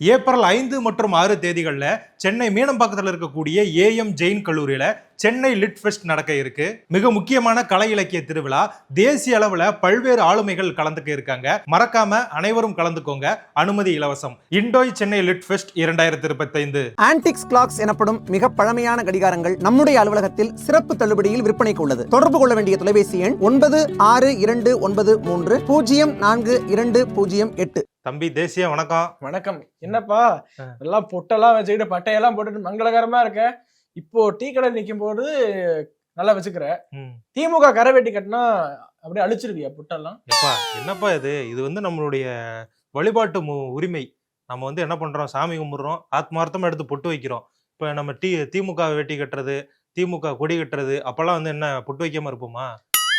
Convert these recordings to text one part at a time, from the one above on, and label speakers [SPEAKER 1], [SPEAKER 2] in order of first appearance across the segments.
[SPEAKER 1] April ஐந்து மற்றும் ஆறு தேதிகளில் சென்னை மீனம்பாக்கத்தில் இருக்கக்கூடிய ஏஎம் ஜெயின் கல்லூரியில் சென்னை லிட் ஃபெஸ்ட் நடக்க இருக்கு. மிக முக்கியமான கலை இலக்கிய திருவிழா. தேசிய அளவில் பல்வேறு ஆளுமைகள் கலந்துக்க இருக்காங்க. மறக்காம அனைவரும் கலந்துக்கோங்க. அனுமதி இலவசம். இண்டோய் சென்னை லிட் ஃபெஸ்ட் இரண்டாயிரத்தி இருபத்தைந்து.
[SPEAKER 2] ஆன்டிக்ஸ் கிளாக்ஸ் எனப்படும் மிக பழமையான கடிகாரங்கள் நம்முடைய அலுவலகத்தில் சிறப்பு தள்ளுபடியில் விற்பனைக்கு உள்ளது. தொடர்பு கொள்ள வேண்டிய தொலைபேசி எண் ஒன்பது ஆறு இரண்டு ஒன்பது மூன்று பூஜ்ஜியம் நான்கு இரண்டு பூஜ்ஜியம் எட்டு.
[SPEAKER 1] தம்பி தேசிய வணக்கம்.
[SPEAKER 3] வணக்கம். என்னப்பா. எல்லாம் பொட்டெல்லாம் வச்சுக்கிட்டு பட்டையெல்லாம் போட்டுட்டு மங்களகரமா இருக்க. இப்போ டீ கடை நிக்கும் போது நல்லா வச்சுக்கிற. திமுக கரை வெட்டி கட்டினா அப்படியே அழிச்சிருவியா புட்டெல்லாம்?
[SPEAKER 1] எப்பா என்னப்பா இது? இது வந்து நம்மளுடைய வழிபாட்டு உரிமை. நம்ம வந்து என்ன பண்றோம்? சாமி கும்பிடுறோம். ஆத்மார்த்தமா எடுத்து பொட்டு வைக்கிறோம். இப்ப நம்ம டி திமுக வெட்டி கட்டுறது திமுக கொடி கட்டுறது அப்பெல்லாம் வந்து என்ன பொட்டு வைக்காம இருப்போமா?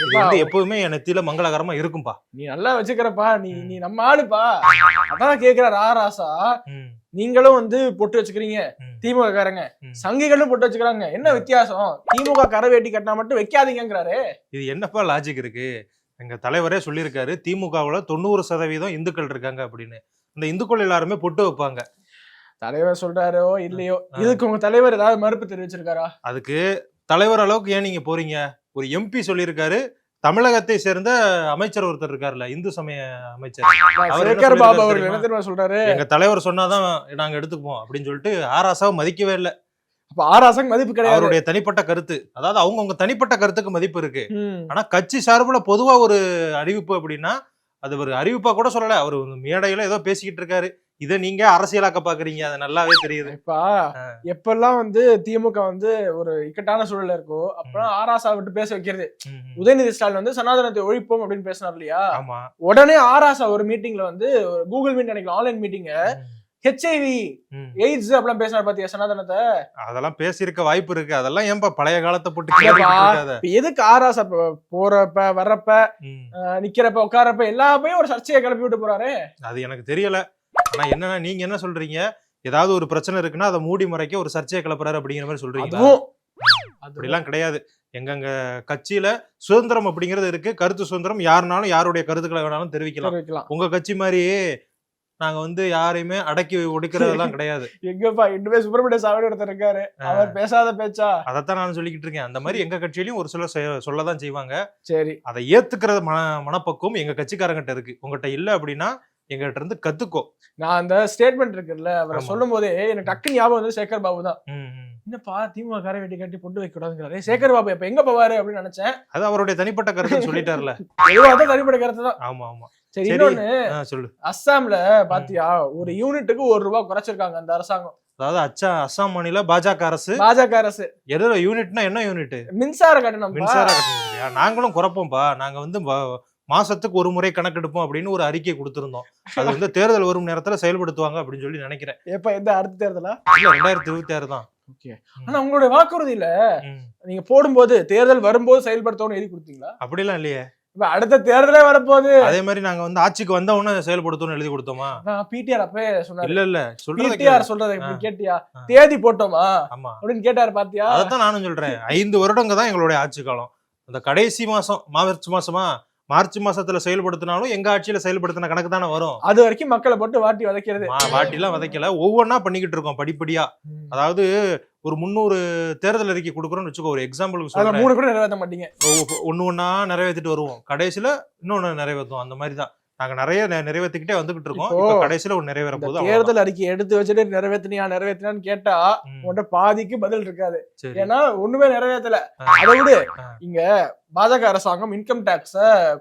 [SPEAKER 1] இது வந்து எப்பவுமே என் நெத்தியில மங்களகரமா இருக்கும்பா.
[SPEAKER 3] நீ நல்லா வச்சுக்கிறப்பா. நீ. நீ நம்ம ஆளுப்பா. அதான் கேக்குறாரு ஆ ராசா.
[SPEAKER 1] ம்,
[SPEAKER 3] நீங்களும் வந்து பொட்டு வச்சுக்கிறீங்க. திமுக காரங்க. சங்கிகளும் பொட்டு வச்சுக்கிறாங்க. என்ன வித்தியாசம்? திமுக கரை வெட்டி கட்டினா மட்டும் வைக்காதீங்கங்கிறாரு.
[SPEAKER 1] இது என்னப்பா லாஜிக் இருக்கு? எங்க தலைவரே சொல்லியிருக்காரு திமுகவுல தொண்ணூறு சதவீதம் இந்துக்கள் இருக்காங்க அப்படின்னு. இந்த இந்துக்கள் எல்லாருமே பொட்டு வைப்பாங்க.
[SPEAKER 3] தலைவர் சொல்றாரோ இல்லையோ. இதுக்கு உங்க தலைவர் ஏதாவது மறுப்பு தெரிவிச்சிருக்காரா?
[SPEAKER 1] அதுக்கு தலைவர் அளவுக்கு ஏன் நீங்க போறீங்க? ஒரு எம்பி சொல்லியிருக்காரு தமிழகத்தை சேர்ந்த அமைச்சர் ஒருத்தர் இருக்காருல்ல இந்து சமய அமைச்சர்.
[SPEAKER 3] பாபு அவர்கள்? என்ன தெரியுமா சொல்றாரு?
[SPEAKER 1] எங்க தலைவர் சொன்னாதான் நாங்க எடுத்துக்குவோம் அப்படின்னு சொல்லிட்டு ஆராசாவை மதிக்கவே இல்லை.
[SPEAKER 3] அப்ப ஆராசங்க மதிப்பு கிடையாது.
[SPEAKER 1] அவருடைய தனிப்பட்ட கருத்து. அதாவது அவங்கவுங்க தனிப்பட்ட கருத்துக்கு மதிப்பு இருக்கு. ஆனா கட்சி சார்புல பொதுவா ஒரு அறிவிப்பு அப்படின்னா அது ஒரு அறிவிப்பா கூட சொல்லல. அவர் மேடையில ஏதோ பேசிக்கிட்டு இருக்காரு. இதை நீங்க அரசியலாக்க பாக்குறீங்க. அது நல்லாவே தெரியுது.
[SPEAKER 3] இப்ப. எப்பெல்லாம் வந்து திமுக வந்து ஒரு இக்கட்டான சூழல்ல இருக்கோ அப்பெல்லாம் ஆராசா விட்டு பேச வைக்கிறது. உதயநிதி ஸ்டாலின் வந்து சனாதனத்தை ஒழிப்போம் அப்படின்னு பேசினார் இல்லையா?
[SPEAKER 1] ஆமா.
[SPEAKER 3] உடனே ஆராசா ஒரு மீட்டிங்ல வந்து கூகுள் மீட் நினைக்கலாம் ஆன்லைன் மீட்டிங்
[SPEAKER 1] ம்,
[SPEAKER 3] ஹெச்ஐவி. எய்ட்ஸ் அப்படிலாம் பேசினார் பாத்தியா சனாதனத்தை?
[SPEAKER 1] அதெல்லாம் பேசியிருக்க வாய்ப்பு இருக்கு. அதெல்லாம் ஏன்பா பழைய காலத்தை போட்டு
[SPEAKER 3] எதுக்கு ஆராசா போறப்ப வர்றப்ப நிக்கிறப்ப உட்காரப்ப எல்லாப்பையும் ஒரு சர்ச்சையை கிளப்பி விட்டு போறாரு.
[SPEAKER 1] அது எனக்கு தெரியல. ஆனா என்னன்னா நீங்க என்ன சொல்றீங்க? ஏதாவது ஒரு பிரச்சனை இருக்குன்னா அதை மூடி மறைக்க ஒரு சர்ச்சையை கிளப்புறாரு அப்படிங்கிற மாதிரி
[SPEAKER 3] அதுவும்
[SPEAKER 1] அப்படிலாம் கிடையாது. எங்கெங்க கட்சியில சுதந்திரம் அப்படிங்கிறது இருக்கு. கருத்து சுதந்திரம் யாருனாலும் யாருடைய கருத்துக்களை வேணாலும் தெரிவிக்கலாம். உங்க கட்சி மாதிரி நாங்க வந்து யாரையுமே அடக்கி ஒடுக்கிறதெல்லாம் கிடையாது.
[SPEAKER 3] எங்கப்பா இன்னுமே சுப்பிரமணிய சாவடி ஒருத்தர் இருக்காரு. அவர் பேசாத பேச்சா?
[SPEAKER 1] அதைத்தான் நான் சொல்லிக்கிட்டு இருக்கேன். அந்த மாதிரி எங்க கட்சியிலயும் ஒரு சிலர் சொல்லதான் செய்வாங்க.
[SPEAKER 3] சரி.
[SPEAKER 1] அதை ஏத்துக்கிற மன மனப்பக்குவம் எங்க கட்சிக்காரங்கிட்ட இருக்கு. உங்ககிட்ட இல்ல அப்படின்னா எங்ககிட்ட இருந்து கத்துக்கோ.
[SPEAKER 3] நான் அந்த ஸ்டேட்மெண்ட் இருக்குல்ல அவரை. சொல்லும் போதே எனக்கு டக்கு ஞாபகம் வந்து சேகர் பாபு தான். என்னப்பா திமுக காரை வெட்டி கட்டி பொட்டு வைக்க கூடாதுங்கிறாரு சேகர் பாபு இப்ப எங்க போவாரு அப்படின்னு நினைச்சேன்.
[SPEAKER 1] அது அவருடைய தனிப்பட்ட கருத்து சொல்லிட்டார்ல.
[SPEAKER 3] எதுவா தான் தனிப்பட்ட கருத்து தான்.
[SPEAKER 1] ஆமா ஆமா.
[SPEAKER 3] சரி. இன்னொன்னு
[SPEAKER 1] சொல்லு.
[SPEAKER 3] அஸ்ஸாம்ல பாத்தியா ஒரு யூனிட்டுக்கு ஒரு ரூபாய் குறைச்சிருக்காங்க அந்த அரசாங்கம்.
[SPEAKER 1] அதாவது அச்சா அஸ்ஸாம் மாநில பாஜக அரசு.
[SPEAKER 3] பாஜக அரசு.
[SPEAKER 1] எது யூனிட்னா என்ன யூனிட்
[SPEAKER 3] மின்சார கட்டணம்
[SPEAKER 1] மின்சார கட்டணம் நாங்களும் குறைப்போம்பா. நாங்க வந்து மாசத்துக்கு ஒரு முறை கணக்கெடுப்போம் அப்படின்னு ஒரு அறிக்கை கொடுத்திருந்தோம். அது வந்து தேர்தல் வரும் நேரத்துல செயல்படுத்துவாங்க அப்படின்னு சொல்லி நினைக்கிறேன்.
[SPEAKER 3] எப்ப எந்த அடுத்த தேர்தலா?
[SPEAKER 1] இல்ல ரெண்டாயிரத்தி இருபத்தி ஆறு தான்.
[SPEAKER 3] ஓகே. ஆனா உங்களுடைய வாக்குறுதியில. நீங்க போடும்போது தேர்தல் வரும்போது செயல்படுத்தணும்னு எழுதி கொடுத்தீங்களா?
[SPEAKER 1] அப்படிலாம் இல்லையே.
[SPEAKER 3] இப்ப அடுத்த தேர்தலே வரப்போகுது.
[SPEAKER 1] அதே மாதிரி நாங்க வந்து ஆட்சிக்கு வந்த உடனே செயல்படுத்தணும்னு எழுதி கொடுத்தோமா?
[SPEAKER 3] பிடிஆர் அப்பவே சொன்னாரு.
[SPEAKER 1] இல்ல இல்ல. சொல்றது
[SPEAKER 3] பிடிஆர் சொல்றதை. கேட்டியா. தேதி போட்டோமா?
[SPEAKER 1] ஆமா.
[SPEAKER 3] அப்படின்னு கேட்டாரு பாத்தியா?
[SPEAKER 1] அதைத்தான் நானும் சொல்றேன். ஐந்து வருடங்க தான் எங்களுடைய ஆட்சி காலம். அந்த கடைசி மாசம் மார்ச் மாசமா மார்ச் மாசத்துல செயல்படுத்தினாலும் எங்க ஆட்சியில செயல்படுத்தின கணக்கு தானே வரும்.
[SPEAKER 3] அது வரைக்கும் மக்களை போட்டு வாட்டி வதைக்கிறது.
[SPEAKER 1] மா- வாட்டிலாம் விதைக்கல. ஒவ்வொன்னா பண்ணிக்கிட்டு இருக்கோம் படிப்படியா. அதாவது ஒரு முந்நூறு தேர்தல் அறிக்கை கொடுக்குறோம்னு வச்சுக்கோ ஒரு எக்ஸாம்பிளுக்கு சொல்றேன்.
[SPEAKER 3] மூணு கூட நிறைவேற்ற மாட்டீங்க.
[SPEAKER 1] ஒ- ஒண்ணு ஒண்ணா நிறைவேற்றிட்டு வருவோம். கடைசியில இன்னொன்னு நிறைவேற்றுவோம் அந்த மாதிரி தான். நாங்க நிறைய நெ- நிறைவேத்திக்கிட்டே வந்துகிட்டு இருக்கோம்.
[SPEAKER 3] இப்போ
[SPEAKER 1] இப்போ கடைசியில ஒண்ணு நிறைவேற போகுது
[SPEAKER 3] தேர்தல் அறிக்கை எடுத்து வச்சுட்டு நிறைவேற்றினியா நிறைவேற்றினான்னு கேட்டா உன்கிட்ட பாதிக்கு பதில் இருக்காது. ஏன்னா ஒண்ணுமே நிறைவேற்றல. அதை விடு. இங்க பாஜக அரசாங்கம் இன்கம் டாக்ஸ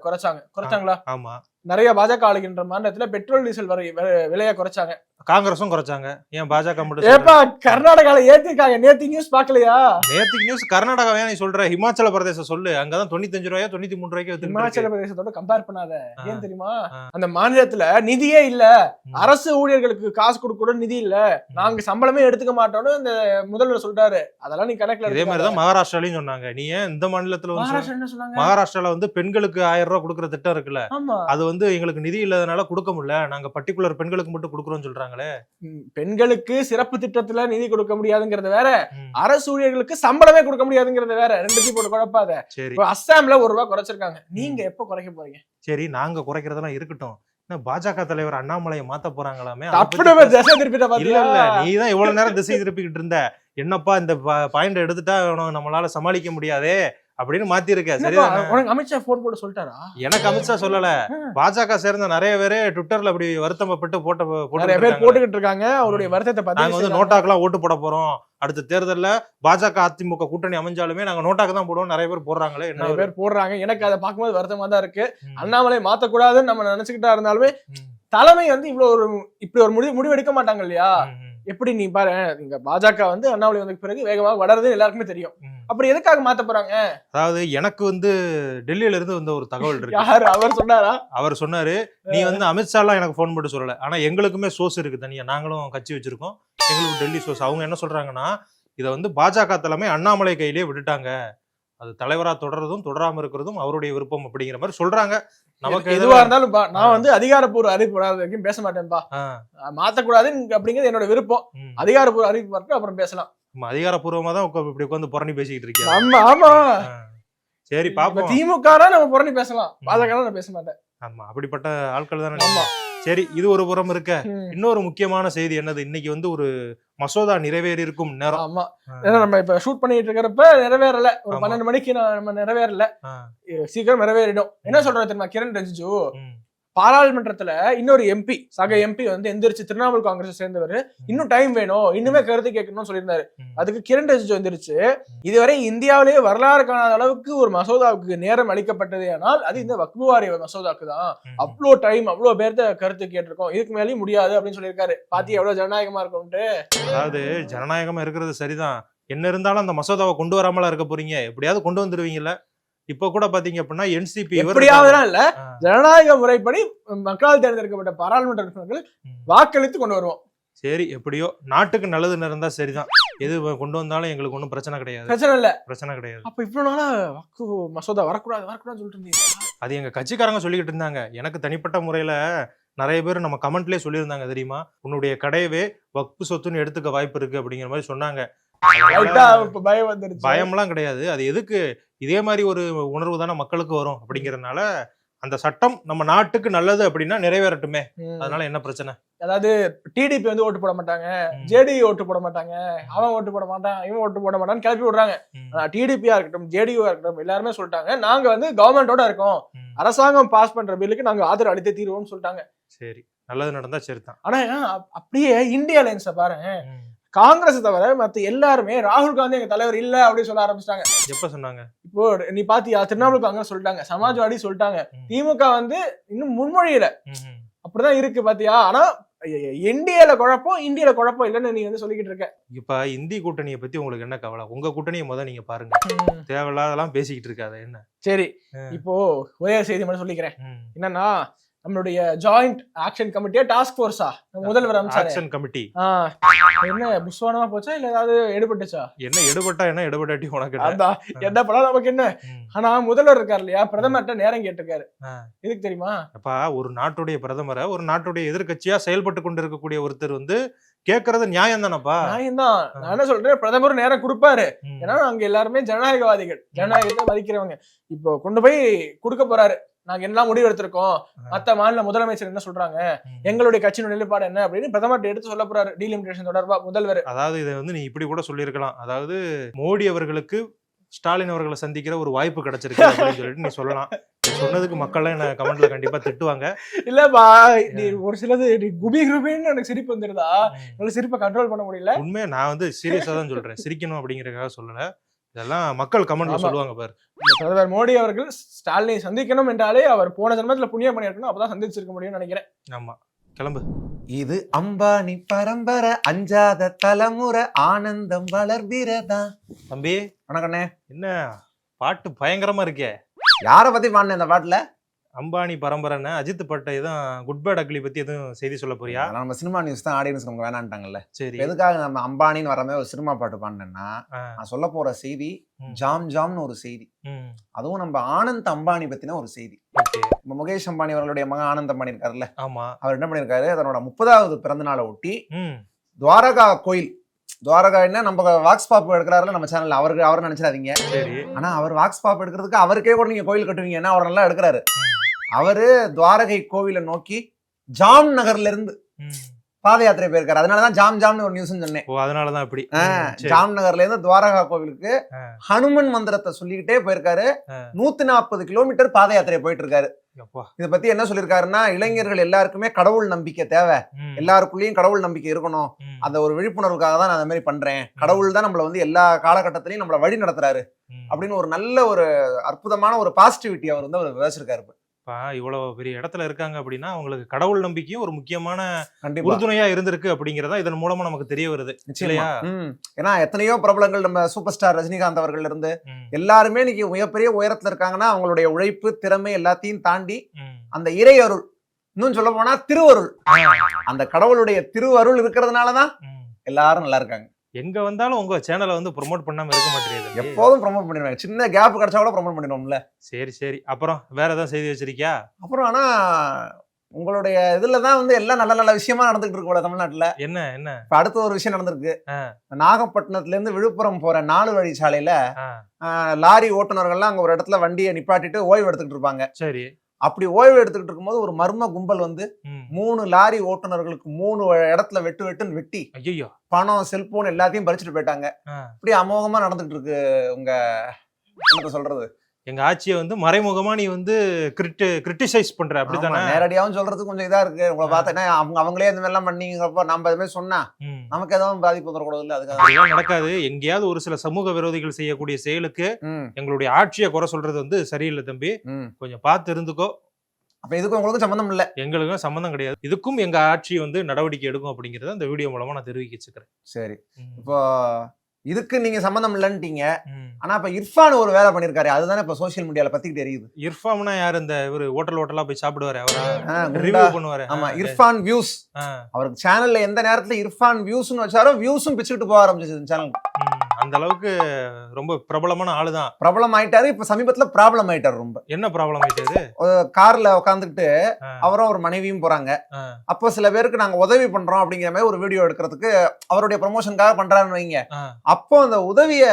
[SPEAKER 3] குறைச்சாங்க. குறைச்சாங்களா?
[SPEAKER 1] ஆமா.
[SPEAKER 3] நிறைய பாஜக ஆளுகின்ற மாநிலத்துல பெட்ரோல் டீசல் வரை விலைய குறைச்சாங்க.
[SPEAKER 1] காங்கிரஸும் குறைச்சாங்க. ஏன் பாஜக மட்டும்
[SPEAKER 3] ஏப்பா கர்நாடகால ஏத்திருக்காங்க. நேத்து நியூஸ் பாக்கலையா
[SPEAKER 1] நேத்துக்கு நியூஸ் கர்நாடகாவே நீ சொல்ற? ஹிமாச்சல பிரதேசம் சொல்லு. அங்கதான் தொண்ணூத்தஞ்சு ரூபாயோ தொண்ணூத்தி மூணு ரூபாய்க்கு இருக்கு.
[SPEAKER 3] பிரதேசத்தோட கம்பேர் பண்ணாத. ஏன் தெரியுமா. அந்த மாநிலத்துல நிதியே இல்ல. அரசு ஊழியர்களுக்கு காசு கொடுக்க கூட நிதி இல்ல. நாங்க சம்பளமே எடுத்துக்க மாட்டோம்னு இந்த முதல்வர் சொல்றாரு. அதெல்லாம் நீ கணக்குல
[SPEAKER 1] இதே. மாதிரிதான் மகாராஷ்டிராலையும் சொன்னாங்க. நீ ஏன் இந்த மாநிலத்துல
[SPEAKER 3] என்ன சொன்னாங்க?
[SPEAKER 1] மகாராஷ்டிரால வந்து பெண்களுக்கு ஆயிரம் ரூபாய் கொடுக்குற திட்டம் இருக்குல்ல. அது வந்து எங்களுக்கு நிதி இல்லாதனால கொடுக்க முடியல. நாங்க பர்டிகுலர் பெண்களுக்கு மட்டும் கொடுக்குறோம்னு சொல்றாங்களே.
[SPEAKER 3] பெண்களுக்கு சிறப்பு திட்டத்துல நிதி கொடுக்க முடியாதுங்கிறது வேற. அரசு ஊழியர்களுக்கு சம்பளமே கொடுக்க முடியாதுங்கிறது வேற. ரெண்டுத்தையும் போட்டு குழப்பாத.
[SPEAKER 1] சரி.
[SPEAKER 3] அஸ்ஸாம்ல ஒரு ரூபாய் குறைச்சிருக்காங்க. நீங்க எப்ப குறைக்க போறீங்க?
[SPEAKER 1] சரி நாங்க குறைக்கிறதெல்லாம் இருக்கட்டும். பாஜக தலைவர் அண்ணாமலையை மாத்த போறாங்களாமே?
[SPEAKER 3] திசை திருப்பிட்ட
[SPEAKER 1] இல்ல
[SPEAKER 3] பாத்தியா?
[SPEAKER 1] இல்ல நீ தான் இவ்வளவு நேரம் திசை திருப்பிக்கிட்டு இருந்த. என்னப்பா இந்த பாயிண்ட் எடுத்துட்டா நம்மளால சமாளிக்க முடியாதே. அப்படின்னு மாத்தி இருக்க
[SPEAKER 3] என்னப்பா,
[SPEAKER 1] சரிதானே?
[SPEAKER 3] உனக்கு அமித்ஷா போன் போட்டு சொல்லிட்டாரா?
[SPEAKER 1] எனக்கு அமித்ஷா சொல்லல. பாஜக சேர்ந்த நிறைய பேரு ட்விட்டர்ல அப்படி வருத்தப்பட்டு போட்ட
[SPEAKER 3] நிறைய பேர்
[SPEAKER 1] போட்டு
[SPEAKER 3] போட்டுக்கிட்டு இருக்காங்க அவருடைய வருத்தத்தை
[SPEAKER 1] நாங்க வந்து நோட்டாக்கெல்லாம் ஓட்டு போட போறோம். அடுத்த தேர்தல்ல பாஜக அதிமுக கூட்டணி அமைஞ்சாலுமே நாங்க நோட்டாக்கு தான் போடுவோம் நிறைய பேர் போடுறாங்களே
[SPEAKER 3] நிறைய பேர் போடுறாங்க. எனக்கு அதை பார்க்கும்போது வருத்தமா தான் இருக்கு. அண்ணாமலை மாத்தக்கூடாதுன்னு நம்ம நினைச்சுக்கிட்டா இருந்தாலுமே தலைமை வந்து இவ்வளவு ஒரு இப்படி ஒரு முடிவு முடிவு எடுக்க மாட்டாங்க இல்லையா? எப்படி நீ பாரு இங்க பாஜக வந்து அண்ணாமலை வந்த பிறகு வேகமாக வளருது எல்லாருக்குமே தெரியும். அப்படி எதுக்காக மாத்த போறாங்க?
[SPEAKER 1] அதாவது எனக்கு வந்து டெல்லியில இருந்து வந்த ஒரு தகவல் இருக்கு.
[SPEAKER 3] யாரு? அவர் சொன்னாரா?
[SPEAKER 1] அவர் சொன்னாரு நீ வந்து அமித்ஷா எல்லாம் எனக்கு ஃபோன் போட்டு சொல்லல. ஆனா எங்களுக்குமே சோர்ஸ் இருக்கு தனியா. நாங்களும் கட்சி வச்சிருக்கோம். எங்களுக்கு டெல்லி சோர்ஸ் அவங்க என்ன சொல்றாங்கன்னா இதை வந்து பாஜக தலைமை அண்ணாமலை கையிலேயே விட்டுட்டாங்க. அது தலைவரா தொடர்றதும் தொடராம இருக்கிறதும் அவருடைய விருப்பம் அப்படிங்கிற மாதிரி சொல்றாங்க. நமக்கு
[SPEAKER 3] எதுவா
[SPEAKER 1] இதெல்லாம்
[SPEAKER 3] இருந்தாலும் நான் வந்து அதிகாரப்பூர்வ அறிவிப்பு வராத வரைக்கும் பேச மாட்டேன்பா.
[SPEAKER 1] ஆ,
[SPEAKER 3] மாத்தக்கூடாது அப்படிங்கிறது என்னோட விருப்பம். அதிகாரப்பூர்வ அறிவிப்பு வரட்டும் அப்புறம் பேசலாம்.
[SPEAKER 1] நம்ம அதிகாரப்பூர்வமா தான் இப்படி உட்காந்து புரணி பேசிக்கிட்டு இருக்கேன்
[SPEAKER 3] ஆமா. ஆமா
[SPEAKER 1] சரி பாப்போம்.
[SPEAKER 3] திமுக நம்ம புரணி பேசலாம். பாஜக நான் பேச மாட்டேன்.
[SPEAKER 1] ஆமா அப்படிப்பட்ட ஆட்கள் தானே சரி இது ஒரு புறம் இருக்க. இன்னொரு முக்கியமான செய்தி என்னது? இன்னைக்கு வந்து ஒரு மசோதா நிறைவேறி இருக்கும் நேரம்.
[SPEAKER 3] ஆமா. ஏன்னா நம்ம இப்ப ஷூட் பண்ணிட்டு இருக்கிறப்ப நிறைவேறல. ஒரு. பன்னெண்டு மணிக்கு நான் நம்ம நிறைவேறல. சீக்கிரம் நிறைவேறிடும். என்ன சொல்றது தெரியுமா? கிரண் ரிஜிஜு பாராளுமன்றத்துல இன்னொரு எம்பி சக எம்பி வந்து எந்திரிச்சு திரிணாமுல் காங்கிரஸ் சேர்ந்தவர். இன்னும் டைம் வேணும். இன்னுமே கருத்து கேட்கணும்னு சொல்லியிருந்தாரு. அதுக்கு கிரண் ரிஜிஜு எந்திரிச்சு இதுவரை இந்தியாவிலேயே வரலாறு காணாத அளவுக்கு ஒரு மசோதாவுக்கு நேரம் அளிக்கப்பட்டது ஆனால் அது இந்த வக்பு வாரிய மசோதாக்கு தான். அவ்வளோ டைம் அவ்வளோ பேர்த்த கருத்து கேட்டிருக்கோம். இதுக்கு மேலேயும் முடியாது அப்படின்னு சொல்லியிருக்காரு. பாத்தி எவ்வளவு ஜனநாயகமா இருக்கும்ட்டு
[SPEAKER 1] அதாவது ஜனநாயகமா இருக்கிறது சரிதான். என்ன இருந்தாலும் அந்த மசோதாவை கொண்டு வராமலா இருக்க போறீங்க. எப்படியாவது கொண்டு வந்துருவீங்கல்ல. இப்ப கூட பாத்தீங்க அப்படின்னா என்சிபி
[SPEAKER 3] எப்படியாவதுலாம் இல்ல. ஜனநாயக முறைப்படி மக்களால் தேர்ந்தெடுக்கப்பட்ட பாராளுமன்ற உறுப்பினர்கள் வாக்களித்து கொண்டு வருவோம்.
[SPEAKER 1] சரி எப்படியோ நாட்டுக்கு நல்லதுன்னு இருந்தா சரிதான். எது கொண்டு வந்தாலும் எங்களுக்கு ஒன்றும் பிரச்சனை கிடையாது.
[SPEAKER 3] பிரச்சனை இல்ல.
[SPEAKER 1] பிரச்சனை கிடையாது.
[SPEAKER 3] அப்ப இவ்வளவு நாளா வாக்கு மசோதா வரக்கூடாது வரக்கூடாதுன்னு சொல்லிட்டு இருந்தீங்க.
[SPEAKER 1] அது எங்க கட்சிக்காரங்க சொல்லிக்கிட்டு இருந்தாங்க. எனக்கு தனிப்பட்ட முறையில நிறைய பேர் நம்ம கமெண்ட்லயே சொல்லியிருந்தாங்க தெரியுமா? உன்னுடைய கடையவே வக்பு சொத்துன்னு எடுத்துக்க வாய்ப்பு இருக்கு அப்படிங்கிற மாதிரி சொன்னாங்க.
[SPEAKER 3] பயம் வந்துருச்சு.
[SPEAKER 1] பயம்லாம் கிடையாது. அது எதுக்கு? இதே மாதிரி ஒரு உணர்வு தானே மக்களுக்கு வரும் அப்படிங்கறதுனால அந்த சட்டம் நம்ம நாட்டுக்கு நல்லது அப்படின்னா நிறைவேறட்டுமே. அதனால என்ன பிரச்சனை?
[SPEAKER 3] அதாவது டிடிபி வந்து ஓட்டு போட மாட்டாங்க. ஜேடி ஓட்டு போட மாட்டாங்க. அவன் ஓட்டு போட மாட்டான் இவன் ஓட்டு போட மாட்டான்னு கிளப்பி விடுறாங்க. ஆனா டிடிபியா இருக்கட்டும் ஜேடியூவா இருக்கட்டும் எல்லாருமே சொல்லிட்டாங்க. நாங்க வந்து கவர்மெண்டோட இருக்கோம். அரசாங்கம் பாஸ் பண்ற பில்லுக்கு நாங்க ஆதரவு அளித்தே தீர்வோம்னு சொல்லிட்டாங்க.
[SPEAKER 1] சரி. நல்லது நடந்தா சரிதான்
[SPEAKER 3] ஆனா அப்- அப்படியே இந்தியா லைன்ஸ பாருங்க. காங்கிரஸ் தவிர மத்த எல்லாருமே ராகுல் காந்தி எங்க தலைவர் இல்ல அப்படின்னு சொல்ல ஆரம்பிச்சிட்டாங்க.
[SPEAKER 1] எப்ப சொன்னாங்க?
[SPEAKER 3] இப்போ நீ பாத்தியா? திரிணாமுல் காங்கிரஸ் சொல்லிட்டாங்க. சமாஜ்வாடி சொல்லிட்டாங்க. திமுக வந்து இன்னும் முன்மொழியில. அப்படிதான் இருக்கு பாத்தியா? ஆனா இந்தியால குழப்பம் இந்தியால குழப்பம் இல்லைன்னு நீ வந்து சொல்லிக்கிட்டு இருக்க.
[SPEAKER 1] இப்ப இந்தி கூட்டணியை பத்தி உங்களுக்கு என்ன கவலை? உங்க கூட்டணியை முத நீங்க பாருங்க. தேவையில்லாதெல்லாம் பேசிக்கிட்டு இருக்காத என்ன?
[SPEAKER 3] சரி. இப்போ ஒரே செய்தி மட்டும் சொல்லிக்கிறேன். என்னன்னா நம்மளுடைய ஜாயிண்ட் ஆக்ஷன் கமிட்டியா டாஸ்க் போர்ஸா முதல்வர்
[SPEAKER 1] ஆக்ஷன் கமிட்டி
[SPEAKER 3] என்ன புஷ்வானமா போச்சா இல்ல ஏதாவது எடுபட்டுச்சா?
[SPEAKER 1] என்ன எடுபட்டா என்ன எடுபட்டாட்டி உனக்கு என்ன?
[SPEAKER 3] அதான் என்ன பண்ணலாம் நமக்கு என்ன. ஆனா முதல்வர் இருக்காரு இல்லையா? பிரதமர்கிட்ட நேரம் கேட்டிருக்காரு. எதுக்கு தெரியுமா?
[SPEAKER 1] அப்பா ஒரு நாட்டுடைய பிரதமரை ஒரு நாட்டுடைய எதிர்க்கட்சியா செயல்பட்டு கொண்டிருக்கக்கூடிய ஒருத்தர் வந்து கேக்குறது நியாயம் தானப்பா
[SPEAKER 3] நான் தான் நான் என்ன சொல்றேன் பிரதமர் நேரம் கொடுப்பாரு. ஏன்னா அங்க எல்லாருமே ஜனநாயகவாதிகள். ஜனநாயகத்தை மதிக்கிறவங்க. இப்போ கொண்டு போய் கொடுக்க போறாரு. நாங்க என்ன முடிவு எடுத்திருக்கோம்? மத்த மாநில முதலமைச்சர் என்ன சொல்றாங்க. எங்களுடைய கட்சியின் நிலைப்பாடு என்ன? அப்படின்னு பிரதமர் எடுத்து சொல்ல போறாரு டீலிமிட்டேஷன் தொடர்பா முதல்வர்.
[SPEAKER 1] அதாவது இதை வந்து நீ இப்படி கூட சொல்லியிருக்கலாம். அதாவது மோடி அவர்களுக்கு ஸ்டாலின் அவர்களை சந்திக்கிற ஒரு வாய்ப்பு கிடைச்சிருக்கு அப்படின்னு சொல்லிட்டு நீ சொல்லலாம். சொன்னதுக்கு மக்கள்லாம் என்ன கமெண்ட்ல கண்டிப்பா திட்டுவாங்க.
[SPEAKER 3] இல்லப்பா நீ ஒரு சிலது நீ குபி குபின்னு எனக்கு சிரிப்பு வந்துருதா? என்னால சிரிப்பை கண்ட்ரோல் பண்ண முடியல.
[SPEAKER 1] உண்மையை நான் வந்து சீரியஸா தான் சொல்றேன். சிரிக்கணும் அப்படிங்கறதுக்காக சொல்லல. இதெல்லாம் மக்கள் கமெண்ட்ல. சொல்லுவாங்க பாரு.
[SPEAKER 3] இந்த பிரதமர் மோடி அவர்கள் ஸ்டாலினை சந்திக்கணும் என்றாலே அவர் போன ஜென்மத்துல புண்ணியம் பண்ணியிருக்கணும் அப்பதான் சந்திச்சிருக்க முடியும்னு நினைக்கிறேன்.
[SPEAKER 1] ஆமா. கிளம்பு.
[SPEAKER 2] இது அம்பானி பரம்பரை அஞ்சாத தலைமுறை ஆனந்தம் வளர்பிறதா
[SPEAKER 1] தம்பி.
[SPEAKER 2] வணக்கண்ணே
[SPEAKER 1] என்ன? பாட்டு பயங்கரமா இருக்கே.
[SPEAKER 2] யாரை பத்தி பாடின இந்த பாட்டுல?
[SPEAKER 1] அம்பானி பரம்பரைன்னு அஜித் பட்ட எதுவும் குட் பேட் அக்லி பத்தி எதுவும் செய்தி சொல்ல போறியா?
[SPEAKER 2] நம்ம சினிமா நியூஸ் தான் ஆடியன்ஸ் நமக்கு வேணான்ட்டாங்கல்ல.
[SPEAKER 1] சரி.
[SPEAKER 2] எதுக்காக நம்ம அம்பானின்னு வரமே ஒரு சினிமா பாட்டு பாடினேன்னா நான் சொல்ல போற செய்தி. ஜாம் ஜாம்னு ஒரு செய்தி. அதுவும் நம்ம ஆனந்த் அம்பானி பத்தின ஒரு செய்தி. நம்ம முகேஷ் அம்பானி அவர்களுடைய மகன் ஆனந்த் அம்பானி இருக்காருல்ல?
[SPEAKER 1] ஆமா.
[SPEAKER 2] அவர் என்ன பண்ணிருக்காரு? தன்னோட முப்பதாவது பிறந்த நாளை ஒட்டி துவாரகா கோயில். துவாரகா என்ன? நம்ம வாக்ஸ் பாப் எடுக்கிறாருல நம்ம சேனல்ல அவருக்கு அவர் நினைச்சிடாதீங்க.
[SPEAKER 1] சரி.
[SPEAKER 2] ஆனா அவர் வாக்ஸ் பாப் எடுக்கிறதுக்கு அவருக்கே கூட நீங்க கோயில் கட்டுவீங்க. ஏன்னா அவர் நல்லா எடுக்கிறாரு. அவரு துவாரகை கோவிலை நோக்கி ஜாம் நகர்ல இருந்து. பாத யாத்திரை போயிருக்காரு. அதனாலதான் ஜாம் ஜாம்னு ஒரு நியூஸ் சொன்னேன்.
[SPEAKER 1] அதனாலதான் அப்படி.
[SPEAKER 2] ஜாம் நகர்ல இருந்து துவாரகா கோவிலுக்கு. ஹனுமன் மந்திரத்தை சொல்லிக்கிட்டே போயிருக்காரு. நூத்தி நாற்பது கிலோமீட்டர் பாத யாத்திரை போயிட்டு இருக்காரு. இத பத்தி என்ன சொல்லிருக்காருன்னா இளைஞர்கள் எல்லாருக்குமே கடவுள் நம்பிக்கை தேவை. எல்லாருக்குள்ளயும் கடவுள் நம்பிக்கை இருக்கணும். அந்த ஒரு விழிப்புணர்வுக்காக தான் நான் அந்த மாதிரி பண்றேன். கடவுள் தான் நம்மள வந்து எல்லா காலகட்டத்திலையும் நம்மள வழி நடத்துறாரு. அப்படின்னு ஒரு நல்ல ஒரு அற்புதமான ஒரு பாசிட்டிவிட்டி அவர் வந்து அவர் விதைச்சிருக்காரு இப்ப.
[SPEAKER 1] அப்பா, இவ்வளவு பெரிய இடத்துல இருக்காங்க அப்படின்னா அவங்களுக்கு கடவுள் நம்பிக்கையும் ஒரு முக்கியமான உறுதுணையா இருந்திருக்கு அப்படிங்கறதா இதன் மூலமா நமக்கு தெரிய வருது இல்லையா?
[SPEAKER 2] ஏன்னா எத்தனையோ பிரபலங்கள் நம்ம சூப்பர் ஸ்டார் ரஜினிகாந்த் அவர்கள் இருந்து எல்லாருமே இன்னைக்கு மிகப்பெரிய உயரத்துல இருக்காங்கன்னா அவங்களுடைய உழைப்பு திறமை எல்லாத்தையும் தாண்டி. அந்த இறை அருள் இன்னும் சொல்ல போனா திருவருள் அந்த கடவுளுடைய திருவருள் இருக்கிறதுனாலதான். எல்லாரும் நல்லா இருக்காங்க
[SPEAKER 1] எங்க வந்தாலும் உங்க சேனலை வந்து ப்ரோமோட் பண்ணாம இருக்க மாட்டேங்குது.
[SPEAKER 2] எப்போதும் ப்ரோமோட் பண்ணிடுவாங்க சின்ன கேப் கிடைச்சா கூட ப்ரோமோட் பண்ணிடுவோம்ல.
[SPEAKER 1] சரி சரி. அப்புறம் வேற ஏதாவது செய்தி வச்சிருக்கியா?
[SPEAKER 2] அப்புறம் ஆனா உங்களுடைய இதுல தான் வந்து எல்லாம் நல்ல நல்ல விஷயமா நடந்துகிட்டு இருக்கு தமிழ்நாட்டுல.
[SPEAKER 1] என்ன என்ன?
[SPEAKER 2] இப்ப அடுத்த ஒரு விஷயம் நடந்திருக்கு. நாகப்பட்டினத்துல இருந்து விழுப்புரம் போற நாலு வழி சாலையில லாரி ஓட்டுநர்கள்லாம் அங்க ஒரு இடத்துல வண்டியை நிப்பாட்டிட்டு ஓய்வு எடுத்துக்கிட்டு இருப்பாங்க.
[SPEAKER 1] சரி.
[SPEAKER 2] அப்படி ஓய்வு எடுத்துக்கிட்டு இருக்கும்போது ஒரு மர்ம கும்பல் வந்து. மூணு லாரி ஓட்டுநர்களுக்கு மூணு இடத்துல வெட்டு வெட்டுன்னு வெட்டி
[SPEAKER 1] ஐயோ
[SPEAKER 2] பணம் செல்போன் எல்லாத்தையும் பறிச்சுட்டு போயிட்டாங்க. இப்படி அமோகமா நடந்துட்டு இருக்கு உங்க என்ன சொல்றது
[SPEAKER 1] எங்க ஆட்சியை வந்து மறைமுகமா நீ வந்து கிரிட்டு கிரிட்டிசைஸ் பண்ற அப்படித்தானே
[SPEAKER 2] நேரடியாவும் சொல்றது கொஞ்சம் இதா இருக்கு. உங்களை
[SPEAKER 1] ஆ.
[SPEAKER 2] பார்த்தா அவங்க அவங்களே இந்த மாதிரி எல்லாம் பண்ணீங்கிறப்போ நம்ம எதுவுமே சொன்னா. நமக்கு எதுவும் பாதிப்பு வந்துடக்கூடாது இல்ல அதுக்காக
[SPEAKER 1] நடக்காது. எங்கேயாவது ஒரு சில சமூக விரோதிகள் செய்யக்கூடிய செயலுக்கு எங்களுடைய ஆட்சியை குறை சொல்றது வந்து சரியில்லை தம்பி. கொஞ்சம் பார்த்து இருந்துக்கோ.
[SPEAKER 2] அப்ப இதுக்கும் உங்களுக்கும் சம்பந்தம் இல்ல.
[SPEAKER 1] எங்களுக்கும் சம்மந்தம் கிடையாது. இதுக்கும் எங்க ஆட்சி வந்து நடவடிக்கை எடுக்கும் அப்படிங்கறத இந்த வீடியோ மூலமா நான் தெரிவிச்சுக்கிறேன்
[SPEAKER 2] சரி.
[SPEAKER 1] ம்.
[SPEAKER 2] இப்போ இதுக்கு நீங்க சம்பந்தம் இல்லன்ட்டீங்க. ஆனா இப்ப இர்ஃபான் ஒரு வேலை பண்ணிருக்காரு. அதுதானே இப்ப சோசியல் மீடியால பத்திக்கிட்டு எரியுது
[SPEAKER 1] இர்ஃபாம்னா யாரு? இந்த இவரு ஹோட்டல் ஹோட்டலா போய் சாப்பிடுவாரு. அவரா. ரிவ்யூ பண்ணுவாரு.
[SPEAKER 2] ஆமா இர்ஃபான் வியூஸ் அவருக்கு சேனல்ல எந்த நேரத்துல இர்ஃபான் வியூஸ்னு வச்சாரோ வியூஸும் பிச்சுக்கிட்டு போக ஆரம்பிச்சிச்சு சேனல்.
[SPEAKER 1] அந்த அளவுக்கு ரொம்ப பிரபலமான ஆளுதான்.
[SPEAKER 2] ப்ராப்ளம் ஆயிட்டாரு இப்ப சமீபத்துல ப்ராப்ளம் ஆயிட்டாரு ரொம்ப.
[SPEAKER 1] என்ன ப்ராப்ளம் ஆயிட்டாரு
[SPEAKER 2] கார்ல உட்காந்துக்கிட்டு
[SPEAKER 1] ஆ,
[SPEAKER 2] அவரும் ஒரு மனைவியும் போறாங்க. அப்போ சில பேருக்கு நாங்க உதவி பண்றோம் அப்படிங்கிற மாதிரி ஒரு வீடியோ எடுக்கிறதுக்கு அவருடைய ப்ரமோஷனுக்காக பண்றாருன்னு வைங்க. அப்போ அந்த உதவிய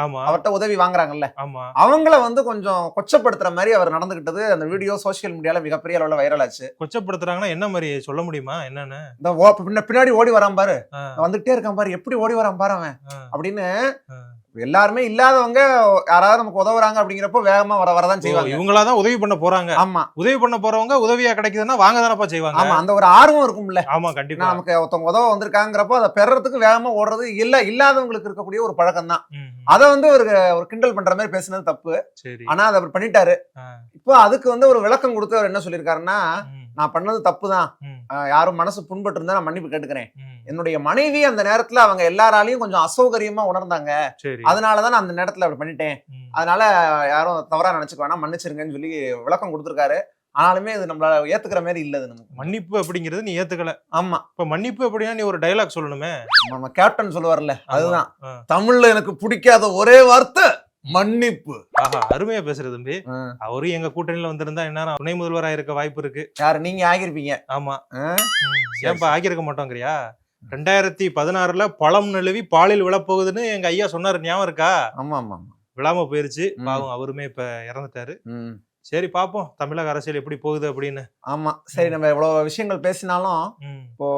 [SPEAKER 1] ஆமா.
[SPEAKER 2] அவர்ட்ட உதவி வாங்குறாங்கல்ல. அவங்கள வந்து கொஞ்சம் கொச்சப்படுத்துற மாதிரி அவர் நடந்துகிட்டது. அந்த வீடியோ சோஷியல் மீடியால மிகப்பெரிய அளவுல வைரல் ஆச்சு
[SPEAKER 1] கொச்சப்படுத்துறாங்கன்னா என்ன மாதிரி? சொல்ல முடியுமா? என்னன்னு?
[SPEAKER 2] இந்த பின்னாடி ஓடி வரான் பாரு.
[SPEAKER 1] ஆ,
[SPEAKER 2] வந்துகிட்டே இருக்கான் பாரு. எப்படி ஓடி வரான் பாரு அவன்? அப்படின்னு. எல்லாருமே இல்லாதவங்க யாராவது நமக்கு உதவுறாங்க அப்படிங்கிறப்போ வேகமா வர வரதான் செய்வாங்க.
[SPEAKER 1] இவங்களாதான் உதவி பண்ண போறாங்க.
[SPEAKER 2] ஆமா.
[SPEAKER 1] உதவி பண்ண போறவங்க உதவியா கிடைக்குதுன்னா வாங்க தானப்பா செய்வாங்க.
[SPEAKER 2] ஆமா அந்த ஒரு ஆர்வம் இருக்கும்ல.
[SPEAKER 1] ஆமா கண்டிப்பா.
[SPEAKER 2] நமக்கு ஒருத்தவங்க உதவ வந்திருக்காங்கிறப்போ அதை பெறறதுக்கு வேகமா ஓடுறது இல்ல இல்லாதவங்களுக்கு இருக்கக்கூடிய ஒரு பழக்கம் தான். அதை வந்து ஒரு ஒரு கிண்டல் பண்ற மாதிரி பேசுனது தப்பு. ஆனா அதை அவர் பண்ணிட்டாரு. இப்போ அதுக்கு வந்து ஒரு விளக்கம் கொடுத்து அவர் என்ன சொல்லியிருக்காருன்னா நான் பண்ணது தப்பு தான் யாரும் மனசு புண்பட்டு இருந்தா நான் மன்னிப்பு கேட்டுக்கிறேன். என்னுடைய மனைவி அந்த நேரத்துல அவங்க எல்லாராலையும் கொஞ்சம் அசௌகரியமா உணர்ந்தாங்க. அதனாலதான் நான் அந்த நேரத்துல அப்படி பண்ணிட்டேன். அதனால யாரும் தவறா நினைச்சுக்க வேணாம். மன்னிச்சிருங்கன்னு சொல்லி விளக்கம் கொடுத்துருக்காரு. ஆனாலுமே இது நம்மளால ஏத்துக்கிற மாதிரி இல்ல இது நமக்கு.
[SPEAKER 1] மன்னிப்பு அப்படிங்கிறது நீ ஏத்துக்கல.
[SPEAKER 2] ஆமா.
[SPEAKER 1] இப்ப மன்னிப்பு அப்படின்னா நீ ஒரு டைலாக் சொல்லணுமே.
[SPEAKER 2] நம்ம கேப்டன் சொல்லுவார்ல அதுதான். தமிழ்ல எனக்கு பிடிக்காத ஒரே வார்த்தை மன்னிப்பு.
[SPEAKER 1] ஆஹா அருமையா பேசுறது தம்பி. அவரும் எங்க கூட்டணியில வந்திருந்தா என்ன துணை முதல்வரா இருக்க வாய்ப்பு இருக்கு.
[SPEAKER 2] யாரு? நீங்க ஆகிருப்பீங்க
[SPEAKER 1] ஆமா. ஏன்பா ஆக்கியிருக்க மாட்டோங்கிறியா? ரெண்டாயிரத்தி பதினாறுல பழம் நழுவி பாலில் விழப்போகுதுன்னு எங்க ஐயா சொன்னாரு. ஞாபகம் இருக்கா?
[SPEAKER 2] ஆமா ஆமா
[SPEAKER 1] விழாம போயிருச்சு. பாவம் அவருமே இப்ப இறந்துட்டாரு. சரி பாப்போம். தமிழக அரசியல் எப்படி போகுது அப்படின்னு.
[SPEAKER 2] ஆமா. சரி நம்ம எவ்வளவு விஷயங்கள் பேசினாலும் இப்போ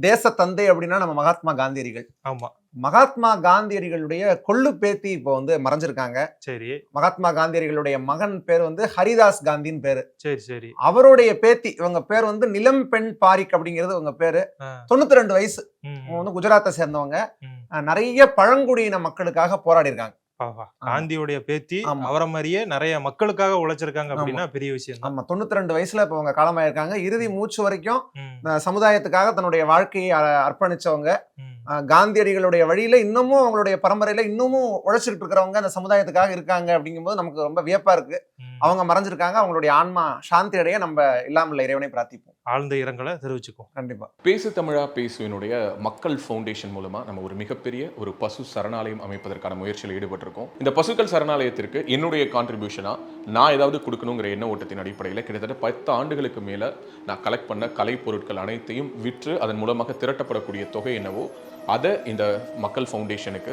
[SPEAKER 2] தேச தந்தை அப்படின்னா நம்ம மகாத்மா காந்தியடிகள்.
[SPEAKER 1] ஆமா.
[SPEAKER 2] மகாத்மா காந்தியடிகளுடைய கொள்ளு பேத்தி இப்போ வந்து மறைஞ்சிருக்காங்க.
[SPEAKER 1] சரி.
[SPEAKER 2] மகாத்மா காந்தியடிகளுடைய மகன் பேர் வந்து ஹரிதாஸ் காந்தின்னு பேரு.
[SPEAKER 1] சரி சரி.
[SPEAKER 2] அவருடைய பேத்தி இவங்க பேர் வந்து நிலம் பெண் பாரிக் அப்படிங்கிறது இவங்க பேரு. தொண்ணூத்தி ரெண்டு வயசு. வந்து குஜராத்தை சேர்ந்தவங்க. நிறைய பழங்குடியின மக்களுக்காக போராடி இருக்காங்க.
[SPEAKER 1] காந்தியோடைய பேத்தி. அவரை மாதிரியே நிறைய மக்களுக்காக உழைச்சிருக்காங்க அப்படின்னா பெரிய விஷயம்
[SPEAKER 2] ஆமா தொண்ணூத்தி ரெண்டு வயசுல இப்ப அவங்க காலமாயிருக்காங்க. இறுதி மூச்சு வரைக்கும் சமுதாயத்துக்காக தன்னுடைய வாழ்க்கையை அர்ப்பணிச்சவங்க காந்தியடிகளுடைய வழியில இன்னமும் அவங்களுடைய பரம்பரையில இன்னமும் உழைச்சிட்டு இருக்கிறவங்க அந்த சமுதாயத்துக்காக இருக்காங்க அப்படிங்கும்போது நமக்கு ரொம்ப வியப்பா இருக்கு. அவங்க மறைஞ்சிருக்காங்க. அவங்களுடைய ஆன்மா சாந்தி அடைய நம்ம இல்லாமல் இறைவனை பிரார்த்திப்போம்.
[SPEAKER 1] ஆழ்ந்த இரங்கலை தெரிவிச்சுக்கோ
[SPEAKER 2] கண்டிப்பா.
[SPEAKER 4] பேசு தமிழா பேசுவினுடைய மக்கள் ஃபவுண்டேஷன் மூலமா நம்ம ஒரு மிகப்பெரிய ஒரு பசு சரணாலயம் அமைப்பதற்கான முயற்சியில் ஈடுபட்டிருக்கோம். இந்த பசுக்கள் சரணாலயத்திற்கு என்னுடைய கான்ட்ரிபியூஷனா நான் ஏதாவது கொடுக்கணுங்கிற எண்ண ஓட்டத்தின் அடிப்படையில் கிட்டத்தட்ட பத்து ஆண்டுகளுக்கு மேல நான் கலெக்ட் பண்ண கலை பொருட்கள் அனைத்தையும் விற்று அதன் மூலமாக திரட்டப்படக்கூடிய தொகை என்னவோ அதை இந்த மக்கள் ஃபவுண்டேஷனுக்கு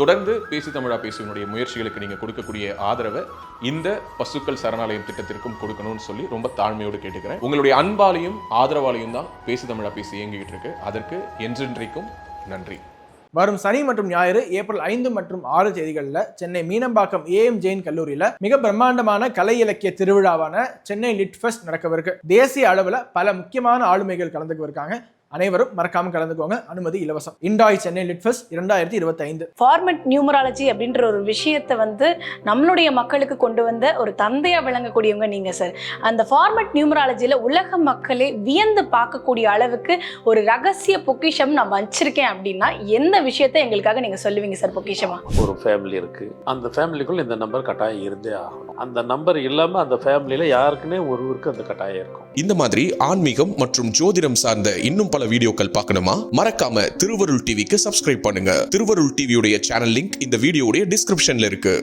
[SPEAKER 4] தொடர்ந்து பேசி தமிழா பேசுவனுடைய முயற்சிகளுக்கு நீங்கள் கொடுக்கக்கூடிய ஆதரவை இந்த பசுக்கள் சரணாலயம் திட்டத்திற்கும் கொடுக்கணும்னு சொல்லி ரொம்ப தாழ்மையோடு கேட்டுக்கிறேன். உங்களுடைய அன்பாலையும் ஆதரவாலையும் தான் பேசி தமிழா பேசி இயங்கிக்கிட்டு இருக்கு. அதற்கு என்றென்றைக்கும் நன்றி.
[SPEAKER 3] வரும் சனி மற்றும் ஞாயிறு ஏப்ரல் ஐந்து மற்றும் ஆறு தேதிகளில் சென்னை மீனம்பாக்கம் ஏஎம் ஜெயின் கல்லூரியில் மிக பிரம்மாண்டமான கலை இலக்கிய திருவிழாவான சென்னை லிட் ஃபெஸ்ட் நடக்கவிருக்கு. தேசிய அளவில் பல முக்கியமான ஆளுமைகள் கலந்துக்குவிருக்காங்க. அனைவரும் மறக்காம கலந்துக்கோங்க. அனுமதி இலவசம். இண்டாய் சென்னை லிட் ஃபெஸ்ட் இரண்டாயிரத்தி இருபத்தி ஐந்து
[SPEAKER 5] ஃபார்மட் நியூமராலஜி அப்படின்ற ஒரு விஷயத்தை வந்து நம்மளுடைய மக்களுக்கு கொண்டு வந்த ஒரு தந்தையா விளங்கக்கூடியவங்க நீங்க சார் அந்த ஃபார்மட் நியூமராலஜியில உலக மக்களே வியந்து பார்க்கக்கூடிய அளவுக்கு ஒரு ரகசிய பொக்கிஷம் நான் வச்சிருக்கேன் அப்படின்னா எந்த விஷயத்தை எங்களுக்காக நீங்க சொல்லுவீங்க சார் பொக்கிஷமா?
[SPEAKER 6] ஒரு ஃபேமிலி இருக்கு. அந்த ஃபேமிலிக்குள்ள இந்த நம்பர் கட்டாயம் இருந்தே ஆகணும். அந்த நம்பர் இல்லாம அந்த ஃபேமிலியில யாருக்குன்னே ஒருவருக்கு அந்த கட்டாயம் இருக்கும்.
[SPEAKER 7] இந்த மாதிரி ஆன்மீகம் மற்றும் ஜோதிடம் சார்ந்த இன்னும் பல வீடியோக்கள் பார்க்கணுமா? மறக்காம திருவருள் டிவிக்கு சப்ஸ்கிரைப் பண்ணுங்க. திருவருள் டிவியுடைய சேனல் லிங்க் இந்த வீடியோடைய டிஸ்கிரிப்ஷன்ல இருக்கு.